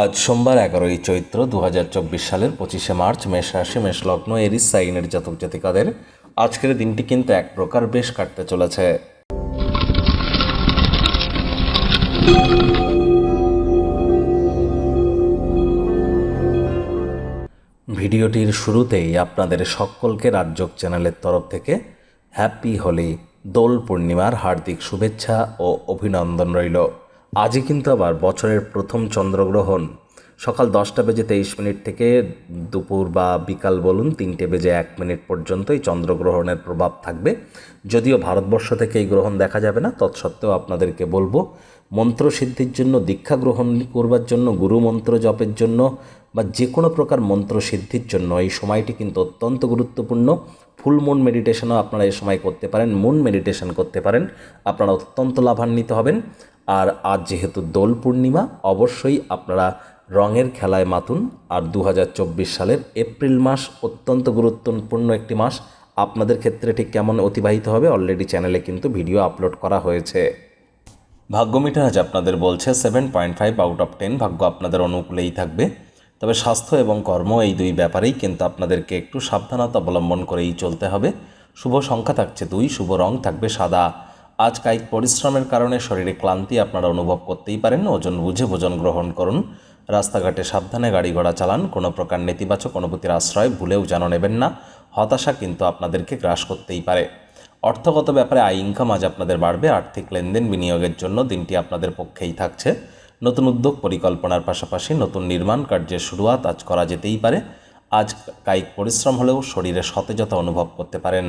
আজ সোমবার এগারোই চৈত্র দু হাজার চব্বিশ সালের পঁচিশে মার্চ মেষ রাশি, মেষ লগ্ন, এরিস, সাইনের জাতক জাতিকাদের আজকের দিনটি কিন্তু এক প্রকার বেশ কাটতে চলেছে। ভিডিওটির শুরুতেই আপনাদের সকলকে রাজ্যক চ্যানেলের তরফ থেকে হ্যাপি হোলি, দোল পূর্ণিমার হার্দিক শুভেচ্ছা ও অভিনন্দন রইল। আজই কিন্তু আবার বছরের প্রথম চন্দ্রগ্রহণ। সকাল দশটা বেজে তেইশ মিনিট থেকে দুপুর বা বিকাল বলুন তিনটে বেজে এক মিনিট পর্যন্ত এই চন্দ্রগ্রহণের প্রভাব থাকবে। যদিও ভারতবর্ষ থেকে এই গ্রহণ দেখা যাবে না, তৎসত্ত্বেও আপনাদেরকে বলব, মন্ত্র সিদ্ধির জন্য, দীক্ষা গ্রহণ করবার জন্য, গুরু মন্ত্র জপের জন্য বা যে কোনো প্রকার মন্ত্র সিদ্ধির জন্য এই সময়টি কিন্তু অত্যন্ত গুরুত্বপূর্ণ। ফুল মুন মেডিটেশনও আপনারা এই সময় করতে পারেন, মুন মেডিটেশন করতে পারেন, আপনারা অত্যন্ত লাভান্বিত হবেন। আর আজ যেহেতু দোল পূর্ণিমা, অবশ্যই আপনারা রঙের খেলায় মাতুন। আর দু হাজার চব্বিশ সালের এপ্রিল মাস অত্যন্ত গুরুত্বপূর্ণ একটি মাস। আপনাদের ক্ষেত্রে ঠিক কেমন অতিবাহিত হবে অলরেডি চ্যানেলে কিন্তু ভিডিও আপলোড করা হয়েছে। ভাগ্যমিটার আজ আপনাদের বলছে seven point five out of ten. ভাগ্য আপনাদের অনুকূলেই থাকবে। তবে স্বাস্থ্য এবং কর্ম এই দুই ব্যাপারেই কিন্তু আপনাদেরকে একটু সাবধানতা অবলম্বন করেই চলতে হবে। শুভ সংখ্যা থাকছে দুই, শুভ রং থাকবে সাদা। আজ কায়িক পরিশ্রমের কারণে শরীরে ক্লান্তি আপনারা অনুভব করতেই পারেন। ওজন বুঝে ভোজন গ্রহণ করুন। রাস্তাঘাটে সাবধানে গাড়ি ঘোড়া চালান। কোনো প্রকার নেতিবাচক অনুভূতির আশ্রয় ভুলেও যেন নেবেন না। হতাশা কিন্তু আপনাদেরকে গ্রাস করতেই পারে। অর্থগত ব্যাপারে আয় ইনকাম আজ আপনাদের বাড়বে। আর্থিক লেনদেন বিনিয়োগের জন্য দিনটি আপনাদের পক্ষেই থাকছে। নতুন উদ্যোগ পরিকল্পনার পাশাপাশি নতুন নির্মাণ কার্যের শুরুয়াত আজ করা যেতেই পারে। আজ কায়িক পরিশ্রম হলেও শরীরে সতেজতা অনুভব করতে পারেন।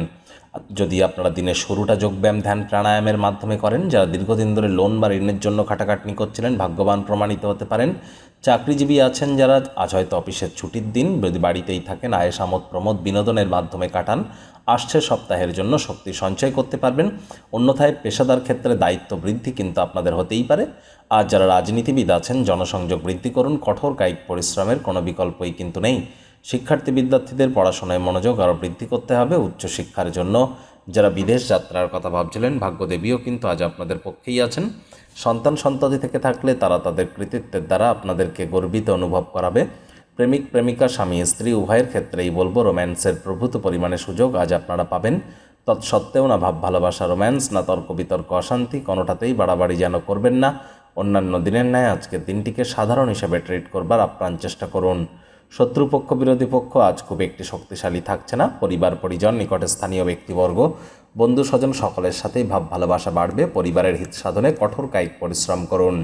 যদি আপনারা দিনের শুরুটা যোগব্যায়াম, ধ্যান, প্রাণায়ামের মাধ্যমে করেন, যারা দীর্ঘদিন ধরে লোন বা ঋণের জন্য খাটাখাটনি করছিলেন, ভাগ্যবান প্রমাণিত হতে পারেন। চাকরিজীবী আছেন যারা, আজ হয়তো অফিসের ছুটির দিন, যদি বাড়িতেই থাকেন, আয়েস, আমোদ, প্রমোদ বিনোদনের মাধ্যমে কাটান, আসছে সপ্তাহের জন্য শক্তি সঞ্চয় করতে পারবেন। অন্যথায় পেশাদার ক্ষেত্রে দায়িত্ব বৃদ্ধি কিন্তু আপনাদের হতেই পারে। আর যারা রাজনীতিবিদ আছেন, জনসংযোগ বৃদ্ধি করুন, কঠোর কায়িক পরিশ্রমের কোনো বিকল্পই কিন্তু নেই। শিক্ষার্থী বিদ্যার্থীদের পড়াশোনায় মনোযোগ আরও বৃদ্ধি করতে হবে উচ্চশিক্ষার জন্য। যারা বিদেশ যাত্রার কথা ভাবছিলেন, ভাগ্যদেবীও কিন্তু আজ আপনাদের পক্ষেই আছেন। সন্তান সন্ততি থেকে থাকলে তারা তাদের কৃতিত্বের দ্বারা আপনাদেরকে গর্বিত অনুভব করাবে। প্রেমিক, প্রেমিকা, স্বামী, স্ত্রী, উভয়ের ক্ষেত্রেই বলব রোম্যান্সের প্রভূত পরিমাণে সুযোগ আজ আপনারা পাবেন। তৎসত্ত্বেও না ভাব, ভালোবাসা, রোম্যান্স, না তর্ক, বিতর্ক, অশান্তি, কোনোটাতেই বাড়াবাড়ি যেন করবেন না। অন্যান্য দিনের ন্যায় আজকের দিনটিকে সাধারণ হিসেবে ট্রিট করবার আপ্রাণ চেষ্টা করুন। শত্রুপক্ষ, বিরোধী পক্ষ আজ খুব একটি শক্তিশালী থাকছে না। পরিবার, পরিজন, নিকটে স্থানীয় ব্যক্তিবর্গ বন্ধু স্বজন সকলের সাথেই ভাব ভালোবাসা বাড়বে। পরিবারের হিত সাধনে কঠোর কায়িক পরিশ্রম করুন।